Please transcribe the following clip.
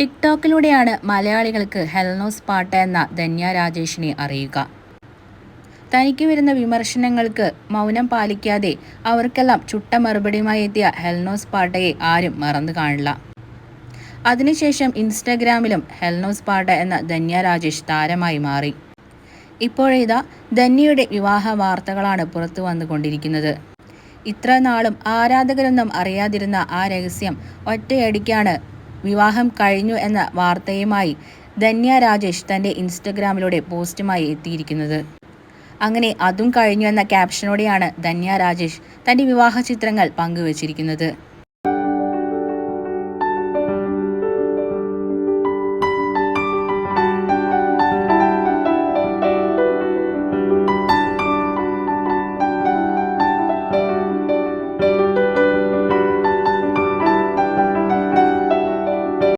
ടിക്ടോക്കിലൂടെയാണ് മലയാളികൾക്ക് ഹെൽനോസ് പാട്ട് എന്ന ധന്യ രാജേഷിനെ അറിയുക. തനിക്ക് വരുന്ന വിമർശനങ്ങൾക്ക് മൗനം പാലിക്കാതെ അവർക്കെല്ലാം ചുട്ട മറുപടിയുമായി എത്തിയ ഹെൽനോസ് പാട്ടയെ ആരും മറന്നു കാണില്ല. അതിനുശേഷം ഇൻസ്റ്റഗ്രാമിലും ഹെൽനോസ് പാട്ട എന്ന ധന്യ രാജേഷ് താരമായി മാറി. ഇപ്പോഴിതാ ധന്യയുടെ വിവാഹ വാർത്തകളാണ് പുറത്തു വന്നുകൊണ്ടിരിക്കുന്നത്. ഇത്ര നാളും ആരാധകരൊന്നും അറിയാതിരുന്ന ആ രഹസ്യം ഒറ്റയടിക്കാണ് വിവാഹം കഴിഞ്ഞു എന്ന വാർത്തയുമായി ധന്യ രാജേഷ് തന്റെ ഇൻസ്റ്റഗ്രാമിലൂടെ പോസ്റ്റുമായി എത്തിയിരിക്കുന്നത്. അങ്ങനെ അതും കഴിഞ്ഞു എന്ന ക്യാപ്ഷനോടെയാണ് ധന്യ രാജേഷ് തന്റെ വിവാഹ ചിത്രങ്ങൾ പങ്കുവച്ചിരിക്കുന്നത്.